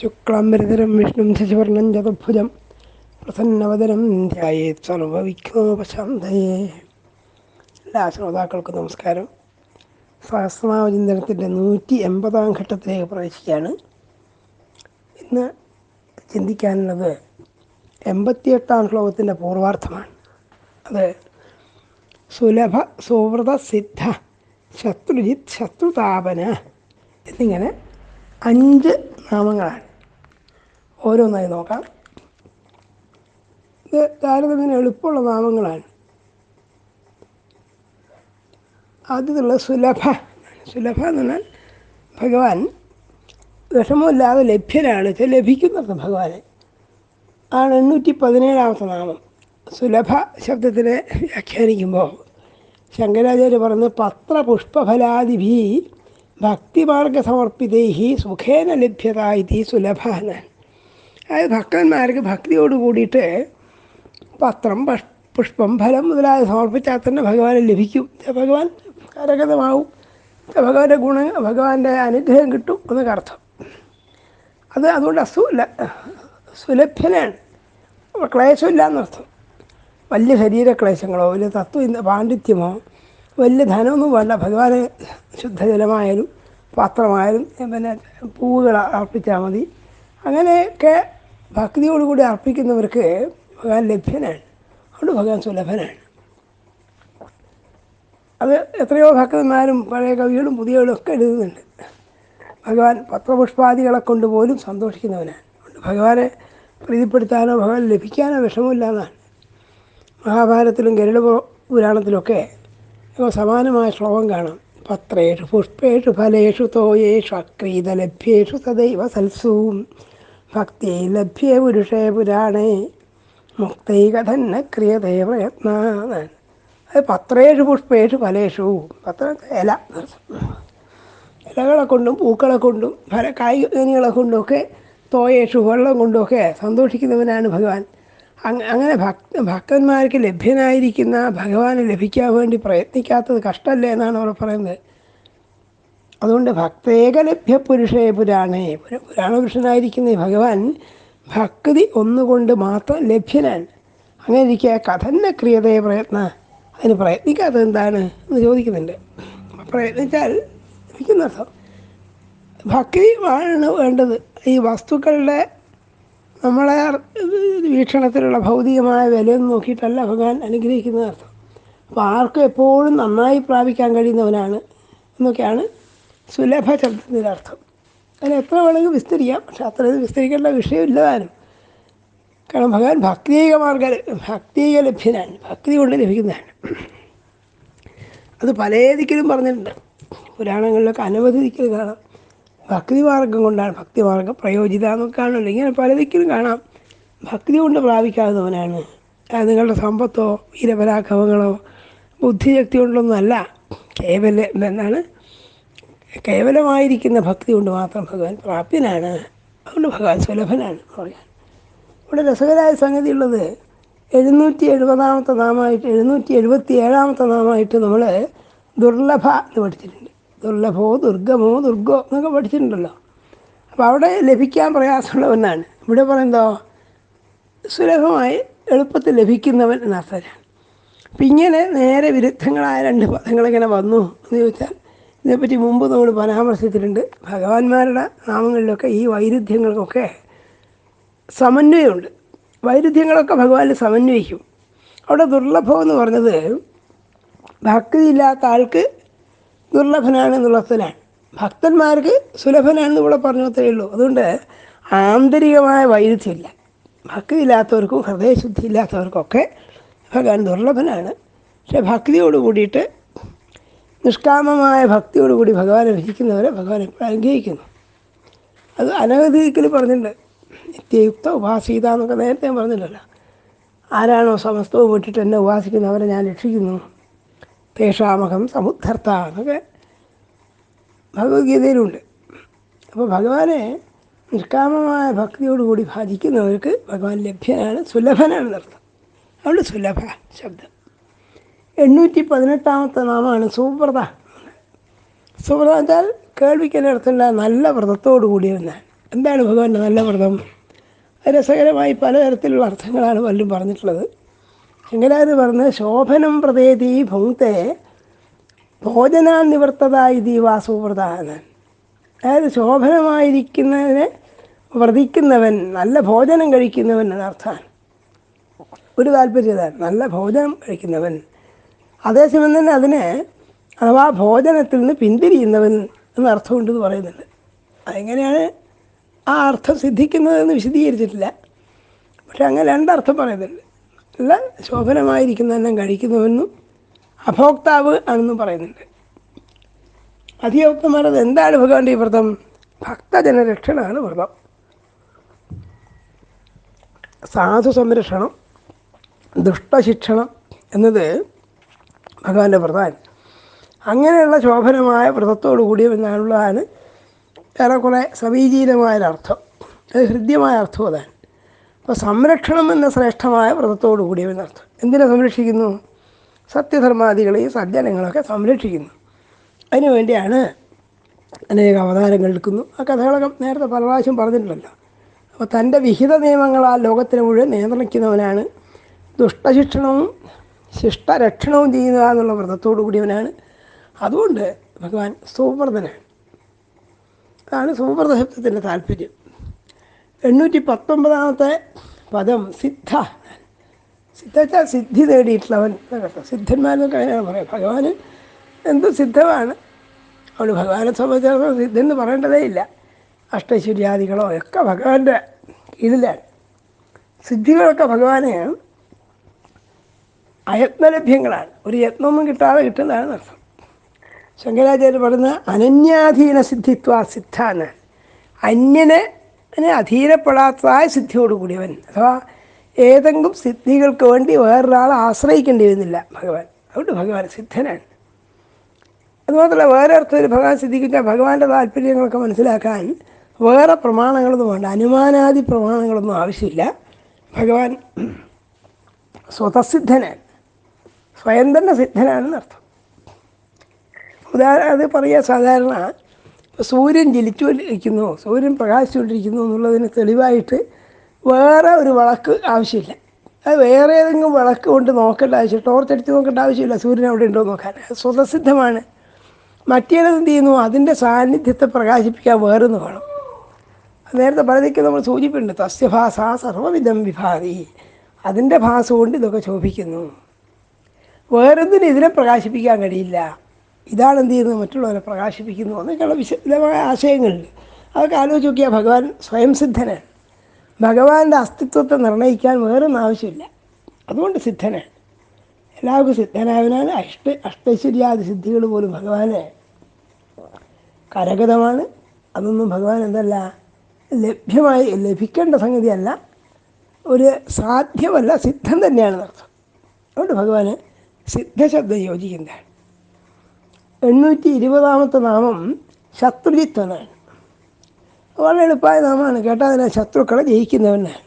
ശുക്ലാംബരധരം വിഷ്ണും ശശിവർണം ജതഭുജം പ്രസന്നവതരം ധ്യായേത് സർവവിഘ്നോപശാന്തയേ എല്ലാ ശ്രോതാക്കൾക്കും നമസ്കാരം. സഹസ്രനാമചിന്തനത്തിന്റെ നൂറ്റി എൺപതാം ഘട്ടത്തിലേക്ക് പ്രവേശിക്കുകയാണ്. ഇന്ന് ചിന്തിക്കാനുള്ളത് എൺപത്തിയെട്ടാം ശ്ലോകത്തിന്റെ പൂർവാർത്ഥമാണ്. അത് സുലഭ സുവ്രത സിദ്ധ ശത്രുജിത് ശത്രുതാപന എന്നിങ്ങനെ അഞ്ച് നാമങ്ങളാണ്. ഓരോന്നായി നോക്കാം. ഇത് താരതമ്യേന എളുപ്പമുള്ള നാമങ്ങളാണ്. ആദ്യത്തുള്ള സുലഭ സുലഭ എന്ന് പറഞ്ഞാൽ ഭഗവാൻ വിഷമമില്ലാതെ ലഭ്യനാണ്. ലഭിക്കുന്നത് ഭഗവാനെ. ആണ് എണ്ണൂറ്റി പതിനേഴാമത്തെ നാമം. സുലഭ ശബ്ദത്തിനെ വ്യാഖ്യാനിക്കുമ്പോൾ ശങ്കരാചാര്യ പറഞ്ഞ് പത്രപുഷ്പഫലാദിഭി ഭക്തിമാർഗ സമർപ്പിതൈ സുഖേന ലഭ്യത ഇതി സുലഭ എന്നാണ്. അതായത് ഭക്തന്മാർക്ക് ഭക്തിയോട് കൂടിയിട്ട് പത്രം പഷ് പുഷ്പം ഫലം മുതലായ സമർപ്പിച്ചാൽ തന്നെ ഭഗവാനെ ലഭിക്കും. ഭഗവാൻ കരഗതമാവും. ഭഗവാന്റെ ഗുണ ഭഗവാന്റെ അനുഗ്രഹം കിട്ടും എന്നൊക്കെ അർത്ഥം. അത് അതുകൊണ്ട് അസുഖമില്ല. സുലഭ്യനാണ്. ക്ലേശമില്ല എന്നർത്ഥം. വലിയ ശരീരക്ലേശങ്ങളോ വലിയ തത്വ പാണ്ഡിത്യമോ വലിയ ധനമൊന്നും വേണ്ട. ഭഗവാന് ശുദ്ധജലമായാലും പാത്രമായാലും പിന്നെ പൂവുകൾ അർപ്പിച്ചാൽ മതി. അങ്ങനെയൊക്കെ ഭക്തിയോടുകൂടി അർപ്പിക്കുന്നവർക്ക് ഭഗവാൻ ലഭ്യനാണ്. അതുകൊണ്ട് ഭഗവാൻ സുലഭനാണ്. അത് എത്രയോ ഭക്തന്മാരും പഴയ കവികളും പുതിയകളും ഒക്കെ എഴുതുന്നുണ്ട്. ഭഗവാൻ പത്രപുഷ്പാദികളെ കൊണ്ട് പോലും സന്തോഷിക്കുന്നവനാണ്. അതുകൊണ്ട് ഭഗവാനെ പ്രീതിപ്പെടുത്താനോ ഭഗവാൻ ലഭിക്കാനോ വിഷമമില്ല മഹാഭാരതത്തിലും ഗരുഡ പുരാണത്തിലൊക്കെ സമാനമായ ശ്ലോകം കാണാം. പത്രേഷു പുഷ്പേഷു ഫലേഷു തോയേഷു അക്രീതലഭ്യേഷു സദൈവ സൽസൂം. ഭക്തി ലഭ്യ പുരുഷേ പുരാണേ മുക്തൈകഥന്ന ക്രിയതേ പ്രയത്ന അത് പത്രേഷു പുഷ്പേഷു ഫലേഷു. പത്ര ഇല. ഇലകളെ കൊണ്ടും പൂക്കളെ കൊണ്ടും ഫല കായികനികളെ കൊണ്ടുമൊക്കെ തോയേഷു വെള്ളം കൊണ്ടുമൊക്കെ സന്തോഷിക്കുന്നവനാണ് ഭഗവാൻ. അങ്ങനെ ഭക്ത ഭക്തന്മാർക്ക് ലഭ്യനായിരിക്കുന്ന ഭഗവാനെ ലഭിക്കാൻ വേണ്ടി പ്രയത്നിക്കാത്തത് കഷ്ടമല്ലേ എന്നാണ് അവർ പറയുന്നത്. അതുകൊണ്ട് ഭക്തേകലഭ്യ പുരുഷേ പുരാണേ. പുരാണ പുരുഷനായിരിക്കുന്ന ഈ ഭഗവാൻ ഭക്തി ഒന്നുകൊണ്ട് മാത്രം ലഭ്യനാണ്. അങ്ങനെ ഇരിക്കുക കഥന്ന ക്രിയതയെ പ്രയത്ന. അതിന് പ്രയത്നിക്കാത്തത് എന്താണ് എന്ന് ചോദിക്കുന്നുണ്ട്. പ്രയത്നിച്ചാൽ ലഭിക്കുന്നർത്ഥം ഭക്തി ആണ് വേണ്ടത്. ഈ വസ്തുക്കളുടെ നമ്മളെ വീക്ഷണത്തിലുള്ള ഭൗതികമായ വിലയൊന്നും നോക്കിയിട്ടല്ല ഭഗവാൻ അനുഗ്രഹിക്കുന്നത് അർത്ഥം. അപ്പോൾ ആർക്കും എപ്പോഴും നന്നായി പ്രാപിക്കാൻ കഴിയുന്നവനാണ് എന്നൊക്കെയാണ് സുലഭ ശബ്ദത്തിനർത്ഥം അങ്ങനെ എത്ര വേണമെങ്കിൽ വിസ്തരിക്കാം. പക്ഷെ അത്ര വിസ്തരിക്കേണ്ട വിഷയമില്ലതാനും കാരണം ഭഗവാൻ ഭക്തിക മാർഗ ഭക്തിക ലഭ്യനാണ്. ഭക്തി കൊണ്ട് ലഭിക്കുന്നതാണ്. അത് പല ദിക്കിലും പറഞ്ഞിട്ടുണ്ട്. പുരാണങ്ങളിലൊക്കെ അനവധി ദിക്കിൽ കാണാം. ഭക്തി മാർഗം കൊണ്ടാണ് ഭക്തി മാർഗം പ്രയോജിത എന്നൊക്കെ കാണുമല്ലോ ഇങ്ങനെ പല ദിക്കിലും കാണാം. ഭക്തി കൊണ്ട് പ്രാപിക്കാവുന്നവനാണ്. നിങ്ങളുടെ സമ്പത്തോ വീരപരാക്രമങ്ങളോ ബുദ്ധിശക്തി കൊണ്ടൊന്നുമല്ല. കേവല എന്താണ് കേവലമായിരിക്കുന്ന ഭക്തി കൊണ്ട് മാത്രം ഭഗവാൻ പ്രാപ്യനാണ്. അതുകൊണ്ട് ഭഗവാൻ സുലഭനാണ് പറയാൻ. ഇവിടെ രസകരമായ സംഗതി ഉള്ളത് എഴുന്നൂറ്റി എഴുപതാമത്തെ നാമമായിട്ട് എഴുന്നൂറ്റി എഴുപത്തി ഏഴാമത്തെ നാമമായിട്ട് നമ്മൾ ദുർലഭ എന്ന് പഠിച്ചിട്ടുണ്ട്. ദുർലഭോ ദുർഗമോ ദുർഗോ എന്നൊക്കെ പഠിച്ചിട്ടുണ്ടല്ലോ. അപ്പോൾ അവിടെ ലഭിക്കാൻ പ്രയാസമുള്ള ഒന്നാണ് ഇവിടെ പറയുന്നതോ? സുലഭമായി എളുപ്പത്തിൽ ലഭിക്കുന്നവൻ എന്നർത്ഥമാണ് അപ്പം ഇങ്ങനെ നേരെ വിരുദ്ധങ്ങളായ രണ്ട് പദങ്ങളിങ്ങനെ വന്നു എന്ന് ചോദിച്ചാൽ ഇതിനെപ്പറ്റി മുമ്പ് നമ്മൾ പരാമർശിച്ചിട്ടുണ്ട്. ഭഗവാന്മാരുടെ നാമങ്ങളിലൊക്കെ ഈ വൈരുദ്ധ്യങ്ങൾക്കൊക്കെ സമന്വയമുണ്ട്. വൈരുദ്ധ്യങ്ങളൊക്കെ ഭഗവാനിൽ സമന്വയിക്കും. അവിടെ ദുർലഭം എന്ന് പറഞ്ഞത് ഭക്തിയില്ലാത്ത ആൾക്ക് ദുർലഭനാണ് എന്നുള്ളതിലാണ് ഭക്തന്മാർക്ക് സുലഭനാണെന്ന് ഇവിടെ പറഞ്ഞത്രേ ഉള്ളൂ. അതുകൊണ്ട് ആന്തരികമായ വൈരുദ്ധ്യമില്ല. ഭക്തിയില്ലാത്തവർക്കും ഹൃദയശുദ്ധി ഇല്ലാത്തവർക്കൊക്കെ ഭഗവാൻ ദുർലഭനാണ്. പക്ഷെ ഭക്തിയോട് കൂടിയിട്ട് നിഷ്കാമമായ ഭക്തിയോടുകൂടി ഭഗവാനെ ഭജിക്കുന്നവരെ ഭഗവാൻ എപ്പോഴും അനുഗ്രഹിക്കുന്നു. അത് അനവധിക്കൽ പറഞ്ഞിട്ടുണ്ട്. നിത്യയുക്ത ഉപാസീത എന്നൊക്കെ നേരത്തെ പറഞ്ഞില്ലല്ലോ. ആരാണോ സമസ്തവും വിട്ടിട്ട് എന്നെ ഉപാസിക്കുന്നവരെ ഞാൻ രക്ഷിക്കുന്നു. തേഷാമഹം സമുദ്ധർത്ത എന്നൊക്കെ ഭഗവത്ഗീതയിലുണ്ട്. അപ്പോൾ ഭഗവാനെ നിഷ്കാമമായ ഭക്തിയോടുകൂടി ഭജിക്കുന്നവർക്ക് ഭഗവാൻ ലഭ്യനാണ് സുലഭനാണ് നൃത്തം അതുകൊണ്ട് സുലഭ ശബ്ദം. എണ്ണൂറ്റി പതിനെട്ടാമത്തെ നാമമാണ് സുവ്രത സുവ്രത വെച്ചാൽ കേൾവിക്കനടുത്തുള്ള നല്ല വ്രതത്തോടു കൂടിയവനാണ് എന്താണ് ഭഗവാന്റെ നല്ല വ്രതം? രസകരമായി പലതരത്തിലുള്ള അർത്ഥങ്ങളാണ് പലരും പറഞ്ഞിട്ടുള്ളത്. എങ്ങനെയാണ് പറഞ്ഞ് ശോഭനം പ്രതേതി ഭുങ്ക്തെ ഭോജനാൻ നിവർത്തതായി ദീവാസുവ്രത എന്നാണ് അതായത് ശോഭനമായിരിക്കുന്നതിനെ വ്രതിക്കുന്നവൻ നല്ല ഭോജനം കഴിക്കുന്നവൻ എന്നർത്ഥമാണ്. ഒരു താല്പര്യത നല്ല ഭോജനം കഴിക്കുന്നവൻ. അതേസമയം തന്നെ അതിനെ അഥവാ ഭോജനത്തിൽ നിന്ന് പിന്തിരിയുന്നവൻ എന്ന അർത്ഥമുണ്ടെന്ന് പറയുന്നുണ്ട്. അതെങ്ങനെയാണ് ആ അർത്ഥം സിദ്ധിക്കുന്നതെന്ന് വിശദീകരിച്ചിട്ടില്ല. പക്ഷെ അങ്ങനെ രണ്ടർത്ഥം പറയുന്നുണ്ട്. നല്ല ശോഭനമായിരിക്കുന്നതെല്ലാം കഴിക്കുന്നുവെന്നും അഭോക്താവ് ആണെന്നും പറയുന്നുണ്ട്. അധിയോക്തമാരത് എന്താണ് ഭഗവാന്റെ ഈ വ്രതം? ഭക്തജനരക്ഷണമാണ് വ്രതം. സാധു സംരക്ഷണം ദുഷ്ടശിക്ഷണം എന്നത് ഭഗവാന്റെ വ്രതമാണ് അങ്ങനെയുള്ള ശോഭനമായ വ്രതത്തോടു കൂടിയവെന്നാണുള്ളതാണ് ഏറെക്കുറെ സമീചീനമായൊരർത്ഥം. അത് ഹൃദ്യമായ അർത്ഥം അതാണ്. അപ്പോൾ സംരക്ഷണം എന്ന ശ്രേഷ്ഠമായ വ്രതത്തോടു കൂടിയവെന്നർത്ഥം എന്തിനെ സംരക്ഷിക്കുന്നു? സത്യധർമാദികളെയും സജ്ജനങ്ങളൊക്കെ സംരക്ഷിക്കുന്നു. അതിനുവേണ്ടിയാണ് അനേക അവതാരങ്ങൾ എടുക്കുന്നു. ആ കഥകളൊക്കെ നേരത്തെ പല പ്രാവശ്യം പറഞ്ഞിട്ടുണ്ടല്ലോ. അപ്പോൾ തന്റെ വിഹിത നിയമങ്ങളാൽ ലോകത്തിനെ മുഴുവൻ നിയന്ത്രിക്കുന്നവനാണ് ദുഷ്ടശിക്ഷണവും ശിഷ്ടരക്ഷണവും ചെയ്യുക എന്നുള്ള വ്രതത്തോടു കൂടിയവനാണ്. അതുകൊണ്ട് ഭഗവാൻ സുവ്രതനാണ് അതാണ് സുവ്രത ശബ്ദത്തിന്റെ താല്പര്യം. എണ്ണൂറ്റി പത്തൊമ്പതാമത്തെ പദം സിദ്ധ. സിദ്ധ സിദ്ധി നേടിയിട്ടുള്ളവൻ എന്നൊക്കെ സിദ്ധന്മാരെന്നൊക്കെ അങ്ങനെയാണ് പറയുക. ഭഗവാന് എന്തും സിദ്ധമാണ്? അതുകൊണ്ട് ഭഗവാനെ സംബന്ധിച്ചിടത്തോളം സിദ്ധെന്ന് പറയേണ്ടതേ ഇല്ല. അഷ്ടൈശ്വര്യാദികളോ ഒക്കെ ഭഗവാന്റെ കീഴിലാണ്. സിദ്ധികളൊക്കെ ഭഗവാനെ അയത്നലഭ്യങ്ങളാണ്. ഒരു യത്നമൊന്നും കിട്ടാതെ കിട്ടുന്നതാണ് അർത്ഥം ശങ്കരാചാര്യ പറയുന്ന അനന്യാധീന സിദ്ധിത്വ സിദ്ധാന എന്നാണ് അന്യനെ അധീനപ്പെടാത്തതായ സിദ്ധിയോടുകൂടിയവൻ അഥവാ ഏതെങ്കിലും സിദ്ധികൾക്ക് വേണ്ടി വേറൊരാളെ ആശ്രയിക്കേണ്ടി വരുന്നില്ല ഭഗവാൻ. അതുകൊണ്ട് ഭഗവാൻ സിദ്ധനാണ്. അതുമാത്രമല്ല വേറെ അർത്ഥത്തിൽ ഭഗവാൻ സിദ്ധിക്കുന്ന ഭഗവാന്റെ താല്പര്യങ്ങളൊക്കെ മനസ്സിലാക്കാൻ വേറെ പ്രമാണങ്ങളൊന്നും വേണ്ട. അനുമാനാദി പ്രമാണങ്ങളൊന്നും ആവശ്യമില്ല. ഭഗവാൻ സ്വതസിദ്ധനാണ്. സ്വയം തന്നെ സിദ്ധനാണെന്ന് അർത്ഥം. ഉദാഹരണം അത് പറയുക സാധാരണ സൂര്യൻ ജലിച്ചുകൊണ്ടിരിക്കുന്നു സൂര്യൻ പ്രകാശിച്ചുകൊണ്ടിരിക്കുന്നു എന്നുള്ളതിന് തെളിവായിട്ട് വേറെ ഒരു വിളക്ക് ആവശ്യമില്ല. അത് വേറെ ഏതെങ്കിലും വിളക്ക് കൊണ്ട് നോക്കേണ്ട ആവശ്യം എടുത്ത് നോക്കേണ്ട ആവശ്യമില്ല സൂര്യൻ അവിടെ ഉണ്ടോ നോക്കാൻ. അത് സ്വതസിദ്ധമാണ്. മറ്റേത് എന്ത് ചെയ്യുന്നു? അതിന്റെ സാന്നിധ്യത്തെ പ്രകാശിപ്പിക്കാൻ വേറൊന്ന് വേണം. നേരത്തെ പലതൊക്കെ നമ്മൾ സൂചിപ്പിണ്ട് തസ്യഭാസ സർവവിധം വിഭാതി. അതിന്റെ ഭാസ കൊണ്ട് ഇതൊക്കെ ശോഭിക്കുന്നു. വേറൊന്നിനും ഇതിനെ പ്രകാശിപ്പിക്കാൻ കഴിയില്ല. ഇതാണ് എന്ത് ചെയ്യുന്നത്? മറ്റുള്ളവരെ പ്രകാശിപ്പിക്കുന്നു. എന്നൊക്കെയുള്ള വിശദമായ ആശയങ്ങളുണ്ട്. അതൊക്കെ ആലോചിച്ച് നോക്കിയാൽ ഭഗവാൻ സ്വയം സിദ്ധനാണ്. ഭഗവാന്റെ അസ്തിത്വത്തെ നിർണയിക്കാൻ വേറൊന്നും ആവശ്യമില്ല. അതുകൊണ്ട് സിദ്ധനാണ്. എല്ലാവർക്കും സിദ്ധനായവനാണ്. അഷ്ട അഷ്ടൈശ്വര്യാദി സിദ്ധികൾ പോലും ഭഗവാന് കരഗതമാണ്. അതൊന്നും ഭഗവാൻ എന്തല്ല ലഭ്യമായി ലഭിക്കേണ്ട സംഗതിയല്ല. ഒരു സാധ്യമല്ല സിദ്ധം തന്നെയാണ് അർത്ഥം അതുകൊണ്ട് ഭഗവാന് സിദ്ധശബ്ദം യോജിക്കുന്നതാണ് എണ്ണൂറ്റി ഇരുപതാമത്തെ നാമം ശത്രുജിത്ത് എന്നാണ് വളരെ എളുപ്പമായ നാമമാണ്. കേട്ടാൽ അതിനെ ശത്രുക്കളെ ജയിക്കുന്നവനാണ്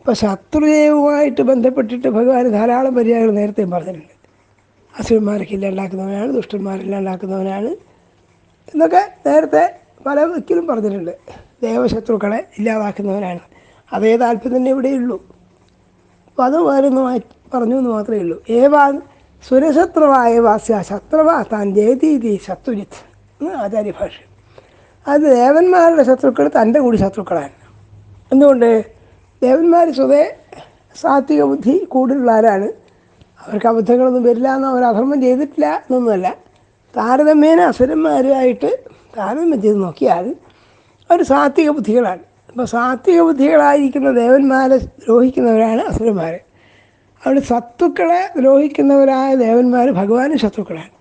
ഇപ്പോൾ ശത്രുജയവുമായിട്ട് ബന്ധപ്പെട്ടിട്ട് ഭഗവാൻ ധാരാളം പര്യായങ്ങൾ നേരത്തെയും പറഞ്ഞിട്ടുണ്ട്. അസുരന്മാരൊക്കെ ഇല്ലാണ്ടാക്കുന്നവനാണ് ദുഷ്ടന്മാരെല്ലാം ഉണ്ടാക്കുന്നവനാണ് എന്നൊക്കെ നേരത്തെ പല ഒരിക്കലും പറഞ്ഞിട്ടുണ്ട്. ദേവശത്രുക്കളെ ഇല്ലാതാക്കുന്നവനാണ്. അതേ താല്പര്യം തന്നെ ഇവിടെയുള്ളൂ. അപ്പോൾ അത് വേറെ ഒന്ന് പറഞ്ഞു എന്ന് മാത്രമേ ഉള്ളൂ. ഏവാൻ സുരശത്രുവായ വാസ്യ ശത്രുവാ താൻ ജയതീതി ശത്രുജിത്ത്. എന്ന് ആചാര്യഭാഷ അത് ദേവന്മാരുടെ ശത്രുക്കൾ തന്റെ കൂടി ശത്രുക്കളാണ്. എന്തുകൊണ്ട്? ദേവന്മാർ സ്വതേ സാത്വിക ബുദ്ധി കൂടുതലുള്ള ആരാണ്? അവർക്ക് അബദ്ധങ്ങളൊന്നും വരില്ല എന്നോ അവർ അധർമ്മം ചെയ്തിട്ടില്ല എന്നൊന്നുമല്ല. താരതമ്യേന അസുരന്മാരുമായിട്ട് താരതമ്യം ചെയ്ത് നോക്കിയാൽ അവർ സാത്വിക ബുദ്ധികളാണ്. അപ്പോൾ സാത്വിക ബുദ്ധികളായിരിക്കുന്ന ദേവന്മാരെ ദ്രോഹിക്കുന്നവരാണ് അസുരന്മാർ അതുകൊണ്ട് സത്തുക്കളെ ദ്രോഹിക്കുന്നവരായ ദേവന്മാർ ഭഗവാനും ശത്രുക്കളാണ്.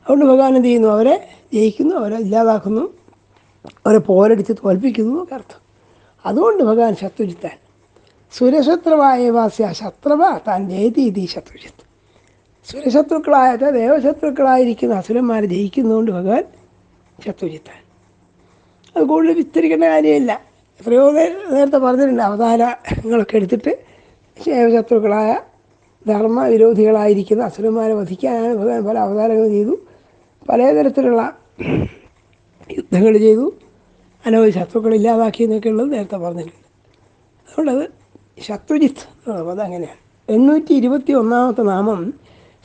അതുകൊണ്ട് ഭഗവാൻ എന്ത് ചെയ്യുന്നു? അവരെ ജയിക്കുന്നു അവരെ ഇല്ലാതാക്കുന്നു അവരെ പോരടിച്ച് തോൽപ്പിക്കുന്നു എന്നൊക്കെ അർത്ഥം. അതുകൊണ്ട് ഭഗവാൻ ശത്രുജിത്താൻ സുരശത്രുവായ വാസ്യ ശത്രുവ താൻ ജയതി ഇതി ശത്രുജിത്ത് സുരശത്രുക്കളായ ദേവശത്രുക്കളായിരിക്കുന്ന അസുരന്മാരെ ജയിക്കുന്നതുകൊണ്ട് ഭഗവാൻ ശത്രുജിത്താൻ അത് കൂടുതൽ വിസ്തരിക്കേണ്ട കാര്യമില്ല. എത്രയോ നേരത്തെ പറഞ്ഞിട്ടുണ്ട് അവതാരങ്ങളൊക്കെ എടുത്തിട്ട് ശത്രുക്കളായ ധർമ്മ വിരോധികളായിരിക്കുന്ന അസുരന്മാരെ വധിക്കാനാണ് ഭഗവാൻ പല അവതാരങ്ങൾ ചെയ്തു. പലതരത്തിലുള്ള യുദ്ധങ്ങൾ ചെയ്തു. അനവധി ശത്രുക്കൾ ഇല്ലാതാക്കി എന്നൊക്കെ ഉള്ളത് നേരത്തെ പറഞ്ഞിട്ടുണ്ട്. അതുകൊണ്ടത് ശത്രുജിത്ത് എന്നുള്ള പദം അങ്ങനെയാണ്. എണ്ണൂറ്റി ഇരുപത്തി ഒന്നാമത്തെ നാമം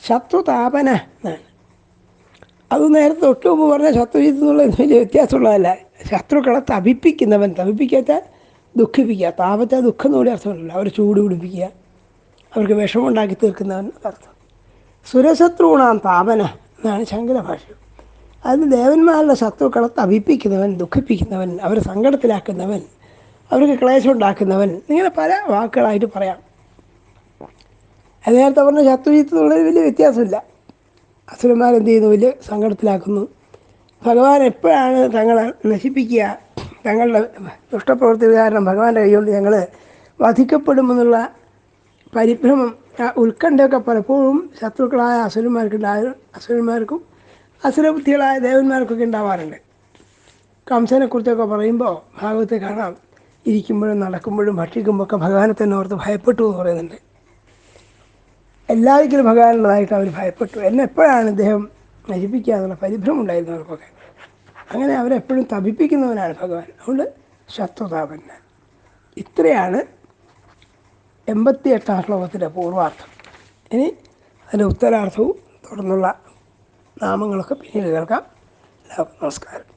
ശത്രുതാപന എന്നാണ്. അത് നേരത്തെ തൊട്ട് മുമ്പ് പറഞ്ഞ ശത്രുജിത്ത് എന്നുള്ളത് വലിയ വ്യത്യാസമുള്ളതല്ല. ശത്രുക്കളെ തപിപ്പിക്കുന്നവൻ തപിപ്പിക്കാത്ത ദുഃഖിപ്പിക്കുക. താപത്തെ ദുഃഖം എന്നുകൂടി അർത്ഥമുണ്ടല്ലോ. അവരെ ചൂട് പിടിപ്പിക്കുക. അവർക്ക് വിഷമുണ്ടാക്കി തീർക്കുന്നവൻ അർത്ഥം. സുരശത്രുണാം താപന എന്നാണ് ശങ്കര ഭാഷ അതിന് ദേവന്മാരുടെ ശത്രുക്കളെ തപിപ്പിക്കുന്നവൻ ദുഃഖിപ്പിക്കുന്നവൻ അവരെ സങ്കടത്തിലാക്കുന്നവൻ അവർക്ക് ക്ലേശം ഉണ്ടാക്കുന്നവൻ ഇങ്ങനെ പല വാക്കുകളായിട്ട് പറയാം. അത് നേരത്തെ പറഞ്ഞ ശത്രുജിത്ത് എന്നുള്ളത് വലിയ വ്യത്യാസമില്ല. അസുരന്മാരെന്ത് ചെയ്യുന്നു? വലിയ സങ്കടത്തിലാക്കുന്നു. ഭഗവാൻ എപ്പോഴാണ് തങ്ങളെ നശിപ്പിക്കുക? തങ്ങളുടെ ദുഷ്ടപ്രവൃത്തി കാരണം ഭഗവാന്റെ കൈകൊണ്ട് ഞങ്ങൾ വധിക്കപ്പെടുമെന്നുള്ള പരിഭ്രമം. ഉത്കണ്ഠയൊക്കെ പലപ്പോഴും ശത്രുക്കളായ അസുരന്മാർക്കുണ്ടായ അസുരന്മാർക്കും അസുരബുദ്ധികളായ ദേവന്മാർക്കൊക്കെ ഉണ്ടാവാറുണ്ട്. കംസനെക്കുറിച്ചൊക്കെ പറയുമ്പോൾ ഭാഗവത്തെ കാണാം. ഇരിക്കുമ്പോഴും നടക്കുമ്പോഴും ഭക്ഷിക്കുമ്പോൾ ഒക്കെ ഭഗവാനെ തന്നെ ഓർത്ത് ഭയപ്പെട്ടു എന്ന് പറയുന്നുണ്ട്. എല്ലാവർക്കും ഭഗവാനുള്ളതായിട്ട് അവർ ഭയപ്പെട്ടു. എന്നെ എപ്പോഴാണ് ഇദ്ദേഹം നശിപ്പിക്കുക എന്നുള്ള പരിഭ്രമം ഉണ്ടായിരുന്നു അവർക്കൊക്കെ. അങ്ങനെ അവരെപ്പോഴും തപിപ്പിക്കുന്നവനാണ് ഭഗവാൻ. അതുകൊണ്ട് ശത്രുതാപന്ന ഇത്രയാണ് എൺപത്തി എട്ടാം ശ്ലോകത്തിന്റെ പൂർവാർത്ഥം. ഇനി അതിന്റെ ഉത്തരാർത്ഥവും തുടർന്നുള്ള നാമങ്ങളൊക്കെ പിന്നീട് കേൾക്കാം. എല്ലാവർക്കും നമസ്കാരം.